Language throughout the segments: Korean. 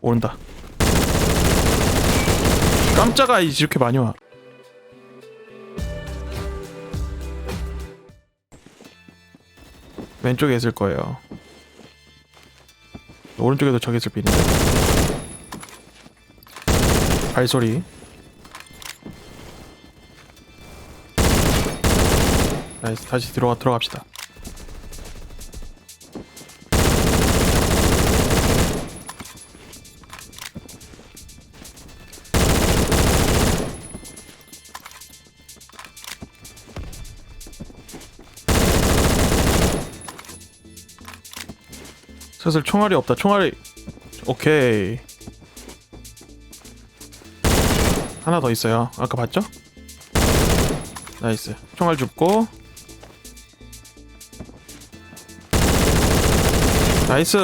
오른다. 깜짝아 이 이렇게 많이 와. 왼쪽에 있을 거예요. 오른쪽에도 저기 있을 빌인데. 발소리. 나이스 다시 들어가 들어갑시다. 슬슬 총알이 없다. 총알이 오케이. 하나 더 있어요. 아까 봤죠? 나이스. 총알 줍고. 나이스.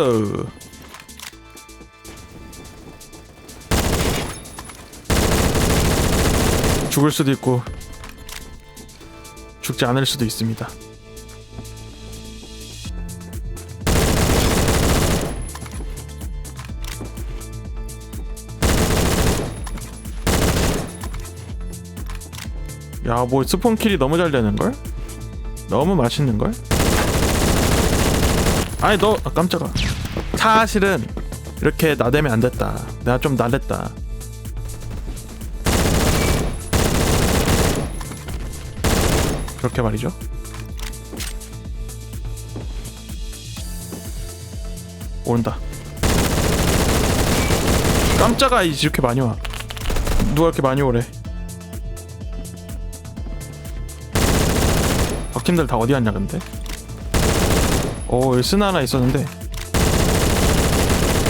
죽을 수도 있고 죽지 않을 수도 있습니다. 야, 뭐 스폰 킬이 너무 잘 되는 걸? 너무 맛있는 걸? 아니 너 아, 깜짝아. 사실은 이렇게 나대면 안 됐다. 내가 좀 나댔다. 그렇게 말이죠. 온다. 깜짝아 이 이렇게 많이 와. 누가 이렇게 많이 오래? 박팀들 다 어디 갔냐 근데? 오 여기 스나 하나 있었는데.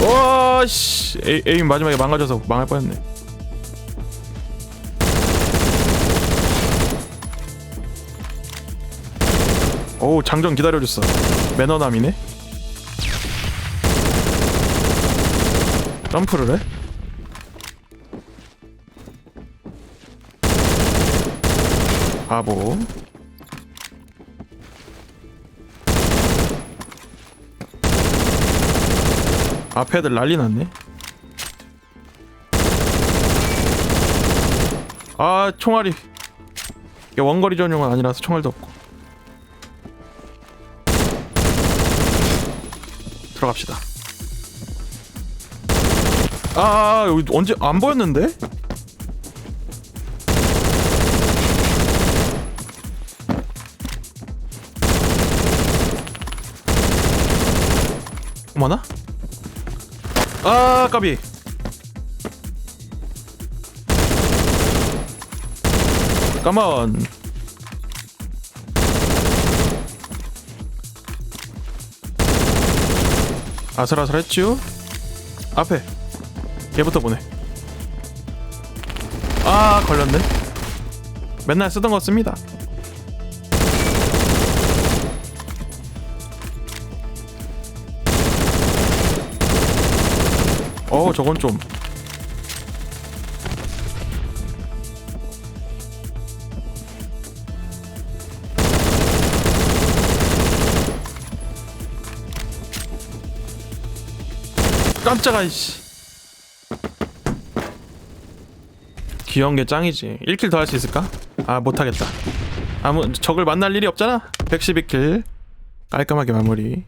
와씨. 에임 마지막에 망가져서 망할 뻔했네. 오 장전 기다려줬어. 매너남이네? 점프를 해? 바보 앞에 애들 난리 났네. 아 총알이 이게 원거리 전용은 아니라서 총알도 없고 들어갑시다. 아 여기 언제 안 보였는데? 어머나? 아 까비. 까만 아슬아슬했죠 앞에. 얘부터 보내. 아 걸렸네. 맨날 쓰던 거 씁니다 어 저건 좀. 깜짝아 이씨. 귀여운 게 짱이지. 1킬 더 할 수 있을까? 아 못하겠다. 아무 적을 만날 일이 없잖아? 112킬. 깔끔하게 마무리